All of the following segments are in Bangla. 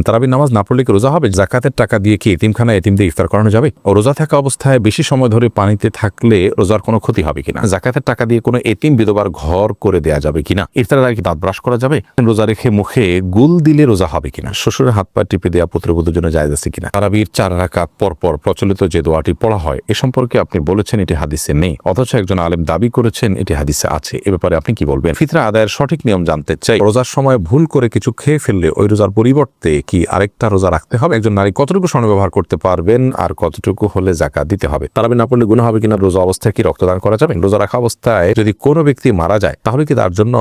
তারাবির নামাজ না পড়লে কি রোজা হবে? জাকাতের টাকা দিয়ে কি এতিমখানা এতিম দিয়ে ইফতার করানো যাবে? ও রোজা থাকা অবস্থায় বেশি সময় ধরে পানিতে থাকলে রোজার কোনো ক্ষতি হবে কিনা? জাকাতের টাকা দিয়ে কোনো এতিম বিধবার ঘর করে দেয়া যাবে কিনা? ইফতারের আগে দাঁত ব্রাশ করা যাবে? রোজা রেখে মুখে গুল দিলে রোজা হবে কিনা? শ্বশুরের হাত পা টিপে দেওয়া পুত্রবধূর জন্য জায়জ আছে কিনা? তারাবির চার রাকাত পর পর প্রচলিত যে দোয়াটি পড়া হয়, এ সম্পর্কে আপনি বলেছেন এটি হাদিসে নেই। অথচ একজন আলেম দাবি করেছেন এটি হাদিসে আছে। এ ব্যাপারে আপনি কি বলবেন? ফিতরা আদায়ের সঠিক নিয়ম জানতে চাই। রোজার সময় ভুল করে কিছু খেয়ে ফেললে ওই রোজার পরিবর্তে কি আরেকটা রোজা রাখতে হবে? একজন নারী কতটুকু স্বর্ণ ব্যবহার করতে পারবেন? আর কতটুকু হলে জাকাত দিতে হবে? তারাবি না পড়লে গুণ হবে কিনা? রোজা অবস্থায় কি রক্তদান করা যাবে? রোজা রাখা অবস্থায় যদি কোনো ব্যক্তি মারা যায়, তাহলে কি তার জন্য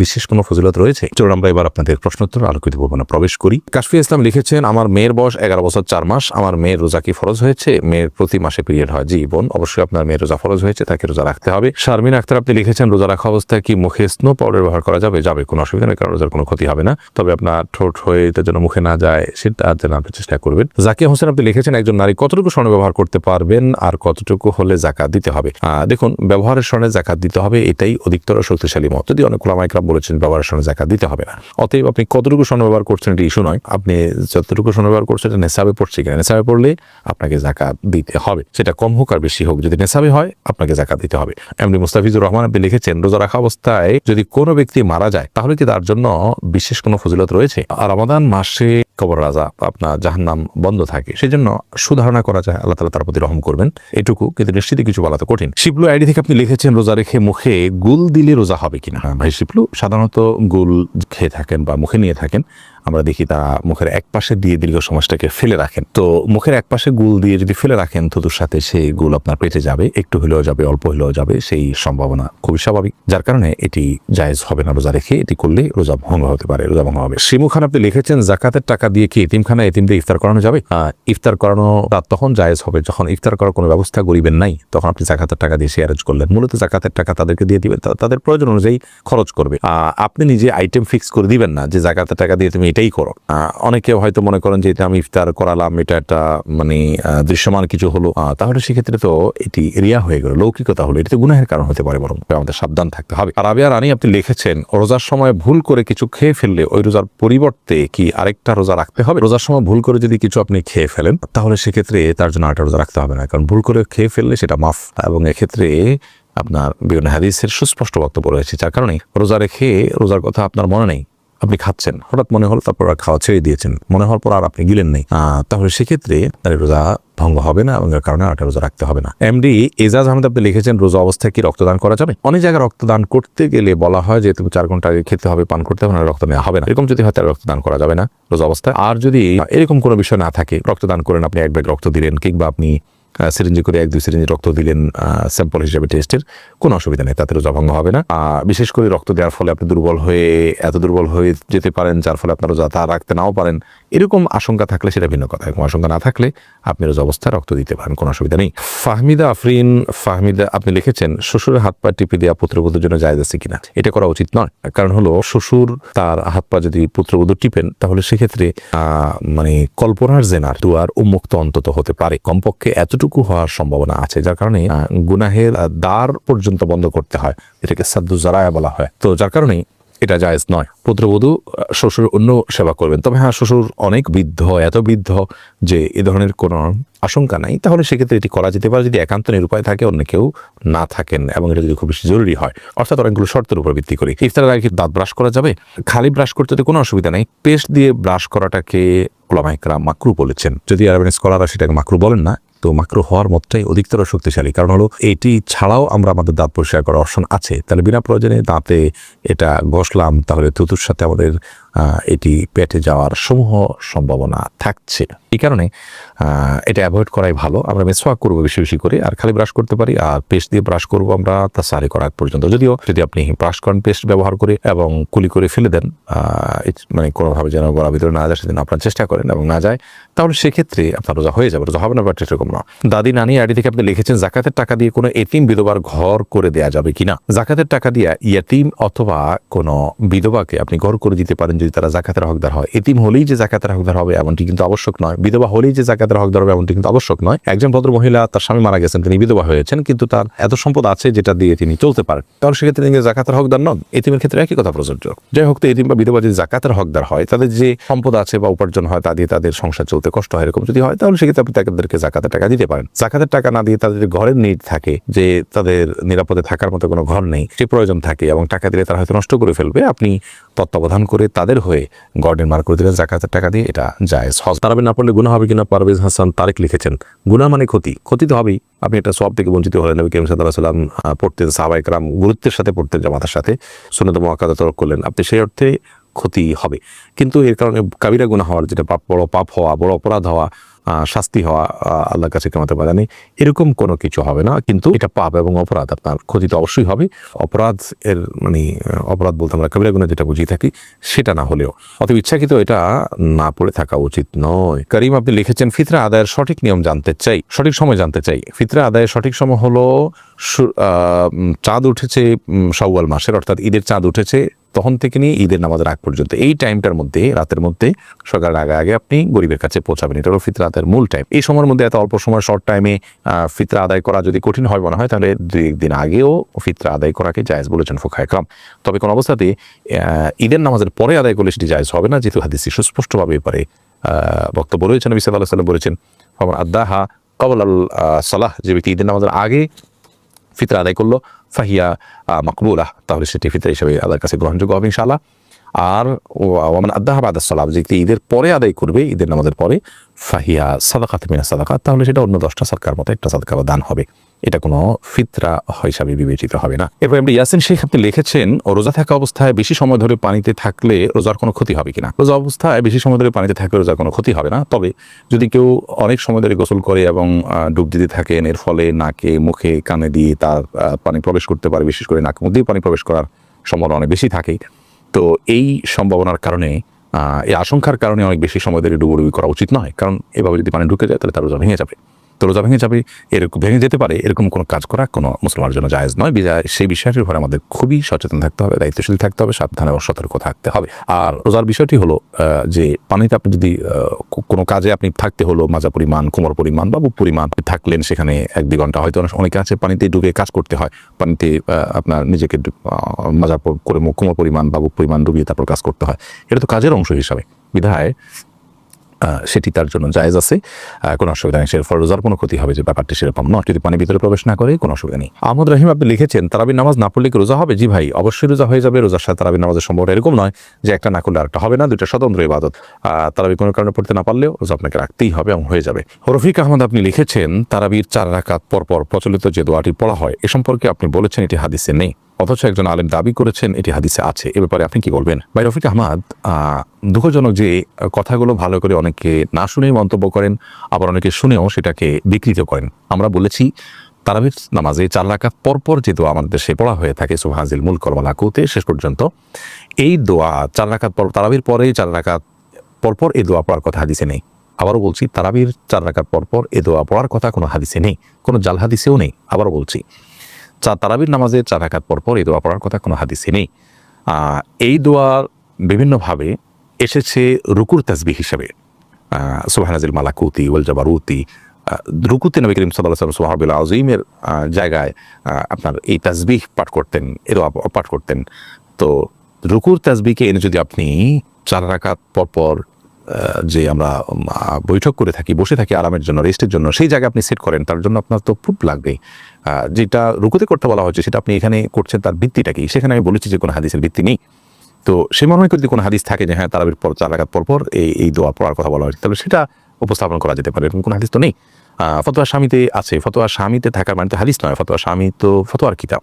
বিশেষ কোনো ফজিলত রয়েছে? চলুন আমরা এবার আপনাদের প্রশ্নোত্তর আলোকিত ভবনে প্রবেশ করি। কাশফি ইসলাম লিখেছেন, আমার মেয়ের বয়স এগারো বছর চার মাস। আমার মেয়ের রোজা কি ফরজ হয়েছে? মেয়ের প্রতি মাসে পিরিয়ড হয় জি বোন অবশ্যই আপনার মেয়ের রোজা ফরজ হয়েছে, তাকে রোজা রাখতে হবে। শারমিন আক্তার আপনি লিখেছেন, রোজা রাখা অবস্থায় কি মুখে স্নো পাউডার ব্যবহার করা যাবে? যাবে, কোনো অসুবিধা নেই, কারণ রোজার কোনো ক্ষতি হবে না। তবে আপনার ঠোঁট হয়ে এটা জন্য মুখে যায়, সেটা আপনি চেষ্টা করবেন। জাকিয়া হোসেন আপনি লিখেছেন, একজন নারী কতটুকু স্বর্ণ ব্যবহার করতে পারবেন আর কতটুকু হলে জাকাত দিতে হবে? দেখুন, ব্যবহারের স্বর্ণে জাকাত দিতে হবে, এটাই অধিকতর শক্তিশালী মত। যদি অনেক ওলামাইকরাম বলেছেন, ব্যবহারের স্বর্ণে জাকাত দিতে হবে না। অতএব আপনি কতটুকু স্বর্ণ ব্যবহার করছেন, এটি ইস্যু নয়। আপনি যতটুকু স্বর্ণ ব্যবহার করছেন এটা নেশাবে পড়ছে কিনা? নেশাবে পড়লে আপনাকে জাকাত দিতে হবে। সেটা কম হোক আর বেশি হোক। যদি নেশাবে হয়, আপনাকে জাকাত দিতে হবে। এমনি মুস্তাফিজুর রহমান আপনি লিখেছেন, রোজা রাখা অবস্থায় যদি কোনো ব্যক্তি মারা যায়, তাহলে কি তার জন্য বিশেষ কোনো ফজিলত রয়েছে? আর রমাদান মাসে কবর রাজা আপনার জাহান্নাম বন্ধ থাকে। সেই জন্য সুধারণা করা যায় আল্লাহ তালা তার প্রতি রহম করবেন। এটুকু কিন্তু নিশ্চিত কিছু বলা তো কঠিন। শিবলু আইডি থেকে আপনি লিখেছেন রোজা রেখে মুখে গুল দিলে রোজা হবে কিনা? হ্যাঁ, ভাই শিবলু সাধারণত গুল খেয়ে থাকেন বা মুখে নিয়ে থাকেন। আমরা দেখি তারা মুখের এক পাশে দিয়ে দীর্ঘ সমাজটাকে ফেলে রাখেন। তো মুখের এক পাশে গুল দিয়ে যদি ফেলে রাখেন, থুতুর সাথে সেই গুল আপনার পেটে যাবে, একটু হলেও যাবে, অল্প হলেও যাবে, সেই সম্ভাবনা খুবই স্বাভাবিক। যার কারণে এটি জায়েজ হবে না রোজা রেখে, এটি করলে রোজা ভঙ্গ হতে পারে, রোজা ভঙ্গ হবে। শিমু খান, আপনি লিখেছেন, জাকাতের টাকা দিয়ে কি এতিমখানা এতিম দিয়ে ইফতার করানো যাবে? ইফতার করানো তা তখন জায়েজ হবে। যখন ইফতার করার কোনো ব্যবস্থা গরিবের নাই, তখন আপনি জাকাতের টাকা দিয়ে সে অ্যারেঞ্জ করলেন। মূলত জাকাতের টাকা তাদেরকে দিয়ে দিবেন তাদের প্রয়োজন অনুযায়ী খরচ করবে। আপনি নিজে আইটেম ফিক্স করে দিবেন না যে জাকাতের টাকা দিয়ে তুমি এটাই করো। অনেকে হয়তো মনে করেন যে, এটা আমি ইফতার করালাম, এটা একটা মানে দৃশ্যমান কিছু হলো। তাহলে সেক্ষেত্রে তো এটি রিয়া হয়ে গেল। লৌকিকতা হলো এটি তো গুনাহের কারণ হতে পারে বরং আমাদের সাবধান থাকতে হবে। আর আবিয়া রানী, আপনি লিখেছেন, রোজার সময় ভুল করে কিছু খেয়ে ফেললে ওই রোজার পরিবর্তে কি আরেকটা রোজা রাখতে হবে? রোজার সময় ভুল করে যদি কিছু আপনি খেয়ে ফেলেন, তাহলে সেক্ষেত্রে তার জন্য আরেকটা রোজা রাখতে হবে না। কারণ ভুল করে খেয়ে ফেললে সেটা মাফ। এবং এক্ষেত্রে আপনার বিভিন্ন হাদিসের সুস্পষ্ট বক্তব্য রয়েছে, যার কারণে রোজা রেখে রোজার কথা আপনার মনে নেই। আপনি খাচ্ছেন, হঠাৎ মনে হলো তারপর আর খাওয়া ছেড়ে দিয়েছেন। মনে হওয়ার পর আর আপনি গিলেন নেই। তাহলে সেক্ষেত্রে তার রোজা ভঙ্গ হবে না এবং এর কারণে আরেকটা রোজা রাখতে হবে না। এমডি এজাজ আহমেদ আপনি লিখেছেন, রোজা অবস্থায় কি রক্তদান করা যাবে? অনেক জায়গায় রক্তদান করতে গেলে বলা হয় যে তুমি চার ঘণ্টা আগে খেতে হবে, পান করতে হবে না রক্ত নেওয়া হবে না। এরকম যদি হয় তাহলে রক্তদান করা যাবে না রোজা অবস্থায়। আর যদি এরকম কোনো বিষয় না থাকে, রক্তদান করেন, আপনি এক ব্যাগ রক্ত দিলেন, কিংবা আপনি সিরিঞ্জি করে এক, দুই সিরিঞ্জি রক্ত দিলেন স্যাম্পল হিসেবে টেস্টের কোনো অসুবিধা নেই তাতে রোজা ভঙ্গ হবে না। বিশেষ করে রক্ত দেওয়ার ফলে আপনি দুর্বল হয়ে, এত দুর্বল হয়ে যেতে পারেন, যার ফলে আপনার রোজা তা রাখতে নাও পারেন, এরকম আশঙ্কা থাকলে সেটা ভিন্ন কথা। এরকম আশঙ্কা না থাকলে আপনি রোজা অবস্থায় রক্ত দিতে পারেন, কোনো অসুবিধা নেই। ফাহমিদা আফরিন, ফাহমিদা, আপনি লিখেছেন শ্বশুরের হাত পা টিপে দেওয়া পুত্রবধূর জন্য জায়জ আছে কিনা? এটা করা উচিত নয়। কারণ হলো, শ্বশুর তার হাত পা যদি পুত্রবধূ টিপেন, তাহলে সেক্ষেত্রে মানে কল্পনার জেনার দুয়ার উন্মুক্ত অন্তত হতে পারে। কমপক্ষে এতটুকু হওয়ার সম্ভাবনা আছে, যার কারণে গুনাহের দ্বার পর্যন্ত বন্ধ করতে হয়। এটাকে সাদ্দু জারায়া বলা হয়। তো যার কারণে এটা জায়েজ নয়। পুত্রবধূ শ্বশুর অন্য সেবা করবেন। তবে হ্যাঁ শ্বশুর অনেক বৃদ্ধ, এত বৃদ্ধ যে এ ধরনের কোনো আশঙ্কা নাই, তাহলে সেক্ষেত্রে এটি করা যেতে পারে যদি একান্ত নিরুপায় থাকে, অন্য কেউ না থাকেন এবং এটা যদি খুব বেশি জরুরি হয়। অর্থাৎ অনেকগুলো শর্তের উপর ভিত্তি করে ইফতারের আগে কি দাঁত ব্রাশ করা যাবে। খালি ব্রাশ করতে তো কোনো অসুবিধা নেই। পেস্ট দিয়ে ব্রাশ করাটাকে ওলামাইকরা মাকরু বলেছেন। যদি আরবেন স্কলাররা সেটাকে মাকরু বলেন না তো মাকরু হওয়ার মতটাই অধিকতর শক্তিশালী। কারণ হলো, এটি ছাড়াও আমরা আমাদের দাঁত পরিষ্কার করার অপশন আছে। তাহলে বিনা প্রয়োজনে দাঁতে এটা ঘষলাম তাহলে থুতুর সাথে আমাদের এটি পেটে যাওয়ার সমূহ সম্ভাবনা থাকছে। এই কারণে এটা অ্যাভয়েড করাই ভালো। আমরা মেসওয়াক করব বেশি বেশি করে, আর খালি ব্রাশ করতে পারি, আর পেস্ট দিয়ে ব্রাশ করব আমরা তা সারি করার পর্যন্ত। যদিও, যদি আপনি ব্রাশ করেন পেস্ট ব্যবহার করে এবং কুলি করে ফেলে দেন মানে কোনোভাবে যেন গলা ভিতরে না যায় সেদিন আপনার চেষ্টা করেন এবং না যায়, তাহলে সেক্ষেত্রে আপনার রোজা হয়ে যাবে, রোজা হবে না ব্যাপারটা এরকম না। দাদি নানি আইডি থেকে আপনি লিখেছেন, জাকাতের টাকা দিয়ে কোনো এতিম বিধবার ঘর করে দেয়া যাবে কিনা? জাকাতের টাকা দিয়ে ইয়াতিম অথবা কোনো বিধবাকে আপনি ঘর করে দিতে পারেন যদি তারা জাকাতের হকদার হয়। এতিম হলেই যে জাকাতের হকদার হবে এমনটি কিন্তু আবশ্যক নয়। বিধবা হলেই যে জাকাতের হকদার হবে এমনটি কিন্তু আবশ্যক নয়। একজন ভদ্র মহিলা, তার স্বামী মারা গেছেন, তিনি বিধবা হয়েছেন, কিন্তু তার এত সম্পদ আছে যেটা দিয়ে তিনি চলতে পারেন। তাহলে সেক্ষেত্রে তিনি জাকাতের হকদার নন। এতিমের ক্ষেত্রে একই কথা প্রযোজ্য। যাই হোক এতিম বা বিধবা যদি জাকাতের হকদার হয়, তাদের যে সম্পদ আছে বা উপার্জন হয়, তা দিয়ে তাদের সংসার চলতে কষ্ট হয় এরকম যদি হয়, তাহলে সেক্ষেত্রে আপনি তাদেরকে জাকাতের টাকা দিতে পারেন। জাকাতের টাকা না দিয়ে তাদের ঘরের নিট থাকে, যে তাদের নিরাপদে থাকার মতো কোনো ঘর নেই, সে প্রয়োজন থাকে এবং টাকা দিলে তারা হয়তো নষ্ট করে ফেলবে। আপনি তত্ত্বাবধান করে তাদের হয়ে ঘর নির্মাণ করে দিলেন জাকাতের টাকা দিয়ে এটা যায় হজ। তারাবি না পড়লে গুণা হবে কিনা পারভেজ হাসান তারেক লিখেছেন গুণা মানে ক্ষতি ক্ষতি তো হবেই। আপনি এটা সব থেকে বঞ্চিত হলেন নবী করিম সাল্লাহ সাল্লাম পড়তেন সাহাবাই কালাম গুরুত্বের সাথে পড়তেন জামাতার সাথে সুনত মহাকাদা তরক করলেন, আপনি সেই অর্থে ক্ষতি হবে। কিন্তু এর কারণে কাবিরা গুণা হওয়ার যেটা পাপ, বড় পাপ হওয়া, বড় অপরাধ হওয়া শাস্তি হওয়া আল্লাহর কাছে কেমাতে পারে নেই এরকম কোনো কিছু হবে না কিন্তু এটা পাপ এবং অপরাধ আপনার ক্ষতি তো অবশ্যই হবে। অপরাধ এর মানে অপরাধ বলতে আমরা কাবিরা যেটা বুঝিয়ে থাকি সেটা না হলেও। অত ইচ্ছাকৃত এটা না পড়ে থাকা উচিত নয়। করিম আপনি লিখেছেন ফিতরা আদায়ের সঠিক নিয়ম জানতে চাই সঠিক সময় জানতে চাই। ফিতরা আদায়ের সঠিক সময় হলো চাঁদ উঠেছে উম, শাওয়াল মাসের অর্থাৎ ঈদের চাঁদ উঠেছে তখন থেকে নিয়ে ঈদের নামাজের আগ পর্যন্ত। এই টাইমটার মধ্যে, রাতের মধ্যে সকাল আগে আগে আপনি গরিবের কাছে পৌঁছাবেন। এটা হলো ফিতরা আদায়ের মূল টাইম এই সময়ের মধ্যে এত অল্প সময় শর্ট টাইমে ফিতরা আদায় করা যদি কঠিন হয় মনে হয়, তাহলে দুই একদিন আগেও ফিতরা আদায় করাকে জায়েজ বলেছেন ফোকা একরাম। তবে কোনো অবস্থাতে ঈদের নামাজের পরে আদায় করলে সেটি জায়েজ হবে না, যেহেতু হাদিসি সুস্পষ্টভাবে পারে বক্তব্য রয়েছেন নবী সাল্লাহ সাল্লাম বলেছেন আদাহা কবল আল সালাহ যে ব্যক্তি ঈদের নামাজের আগে ফিতরা আদায় করল ফাহিয়া আহ, মাকবুলাহ তাহলে সেটি ফিতরা হিসেবে আল্লাহর কাছে গ্রহণযোগ্য হবে ইনশাআল্লাহ আর আদাহা বাদ সালাম যে ঈদের পরে আদায় করবে, ঈদের নামাজের পরে, ফাহিয়া সাদাকাত মিনা সাদাকাত, তাহলে সেটা অন্য দশটা সরকার মতো একটা সদকা দান হবে। এটা কোনো ফিতরা হিসাবে বিবেচিত হবে না। এরপর আপনি ইয়াসিন শেখ আপনি লিখেছেন রোজা থাকা অবস্থায় বেশি সময় ধরে পানিতে থাকলে রোজার কোনো ক্ষতি হবে কিনা? রোজা অবস্থায় বেশি সময় ধরে পানিতে থাকলে রোজার কোনো ক্ষতি হবে না। তবে যদি কেউ অনেক সময় ধরে গোসল করে এবং ডুব দিতে থাকেন, এর ফলে নাকে, মুখে, কানে দিয়ে তার পানি প্রবেশ করতে পারে, বিশেষ করে নাকের মধ্যেই পানি প্রবেশ করার সম্ভাবনা অনেক বেশি থাকে তো এই সম্ভাবনার কারণে এই আশঙ্কার কারণে অনেক বেশি সময় ধরে ডুবুডুবি করা উচিত নয়। কারণ এভাবে যদি পানি ঢুকে যায়, তাহলে তার রোজা ভেঙে যাবে। তো রোজা ভেঙে যাবে, এরকম ভেঙে যেতে পারে, এরকম কোনো কাজ করা কোনো মুসলমানের জন্য জায়েজ নয়। সেই বিষয়টির উপরে আমাদের খুবই সচেতন থাকতে হবে, দায়িত্বশীল থাকতে হবে, সাবধানে ও সতর্ক থাকতে হবে। আর রোজার বিষয়টি হলো যে পানিতে আপনি যদি কোনো কাজে আপনি থাকতে হলো, মাজা পরিমাণ, কোমর পরিমাণ বা পরিমাণ থাকলেন সেখানে এক দুই ঘণ্টা, হয়তো অনেকে আছে পানিতে ডুবে কাজ করতে হয়, পানিতে আপনার নিজেকে মাজা করে কোমর পরিমাণ বা পরিমাণ ডুবিয়ে তারপর কাজ করতে হয়। এটা তো কাজের অংশ হিসাবে। বিধায় সেটি তার জন্য জায়েজ আছে। কোনো অসুবিধা নেই সে রোজার কোনো ক্ষতি হবে যে ব্যাপারটি সেরকম নয়। যদি পানি ভিতরে প্রবেশ না করে, কোনো অসুবিধা নেই। আহমদ রহিম, আপনি লিখেছেন, তারাবির নামাজ না পড়লে কি রোজা হবে? জি ভাই, অবশ্যই রোজা হয়ে যাবে। রোজার সাথে তারাবির নামাজের সম্ভব এরকম নয় যে একটা না করলে আরেকটা হবে না, দুইটা স্বতন্ত্র ইবাদত। তারাবি কোনো কারণে পড়তে না পারলেও রোজা আপনাকে রাখতেই হবে এবং হয়ে যাবে। রফিক আহমদ, আপনি লিখেছেন, তারাবির চার রাকাত পরপর প্রচলিত যে দোয়াটি পড়া হয়, এ সম্পর্কে আপনি বলেছেন, এটি হাদিসে নেই। অথচ একজন আলেম দাবি করেছেন এটি হাদিসে আছে। এ ব্যাপারে আপনি কি বলবেন? ভাই রফিক আহমদ আহ, দুঃখজনক যে কথাগুলো ভালো করে অনেকে না শুনেই মন্তব্য করেন আবার অনেকে শুনেও সেটাকে বিকৃত করেন। আমরা বলেছি তারাবির নামাজে চার রাকাত পরপর যে দোয়া আমাদের দেশে পড়া হয়ে থাকে সুহাজিল মুল কর্মালাকুতে শেষ পর্যন্ত এই দোয়া চার রাকাত পর তারাবির পরে চার রাকাত পরপর এই দোয়া পড়ার কথা হাদিসে নেই। আবারও বলছি তারাবির চার রাকাত পরপর এ দোয়া পড়ার কথা কোনো হাদিসে নেই কোনো জাল হাদিসেও নেই আবারও বলছি। চা তারাবির নামাজে চার রাকাত পরপর এই দোয়া পড়ার কথা কোনো হাদিসে নেই। এই দোয়া বিভিন্নভাবে এসেছে রুকুর তাসবি হিসেবে। সুবাহানাজিল মালাকুতি ওয়াল জাবারুতি। আহ, রুকুতে নবী করিম সাল্লাহ সোহাবিল আজিমের জায়গায় আপনার এই তাসবিহ পাঠ করতেন এর পাঠ করতেন। তো রুকুর তাজবিকে এনে যদি আপনি চার রাকাত পরপর যে আমরা বৈঠক করে থাকি বসে থাকি আরামের জন্য রেস্টের জন্য সেই জায়গায় আপনি সেট করেন তার জন্য আপনার তো প্রুফ লাগবে যেটা রুকুতে করতে বলা হয়েছে, সেটা আপনি এখানে করছেন, তার ভিত্তিটা কি? সেখানে আমি বলেছি যে কোনো হাদিসের ভিত্তি নেই। তো সে মনে হয় যদি কোনো হাদিস থাকে যে হ্যাঁ তারাবির পর, চার রাখার পর পর এই এই দোয়া পড়ার কথা বলা হয়েছে, তাহলে সেটা উপস্থাপন করা যেতে পারে, এরকম কোনো হাদিস তো নেই। ফতোয়া স্বামীতে আছে। ফতোয়া স্বামীতে থাকার মানে তো হাদিস নয়, ফতোয়া স্বামী তো ফতোয়ার কিতাব।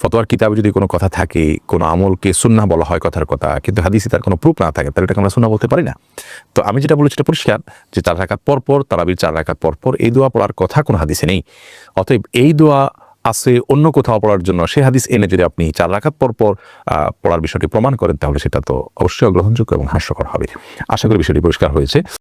ফতোয়ার কিতাবে যদি কোনো কথা থাকে, কোনো আমলকে সুন্না বলা হয় কথার কথা, কিন্তু হাদিসে তার কোনো প্রুফ না থাকে, তাহলে এটাকে আমরা সুন্না বলতে পারি না। তো আমি যেটা বলেছি এটা পরিষ্কার যে চার রাখাত পর পর, তারাবির চার রাখাত পর পর এই দোয়া পড়ার কথা কোনো হাদিসে নেই। অতএব এই দোয়া আছে অন্য কোথাও পড়ার জন্য। সে হাদিস এনে যদি আপনি চার রাখাত পর পর পড়ার বিষয়টি প্রমাণ করেন, তাহলে সেটা তো অবশ্যই গ্রহণযোগ্য এবং হাস্যকর হবে। আশা করি বিষয়টি পরিষ্কার হয়েছে।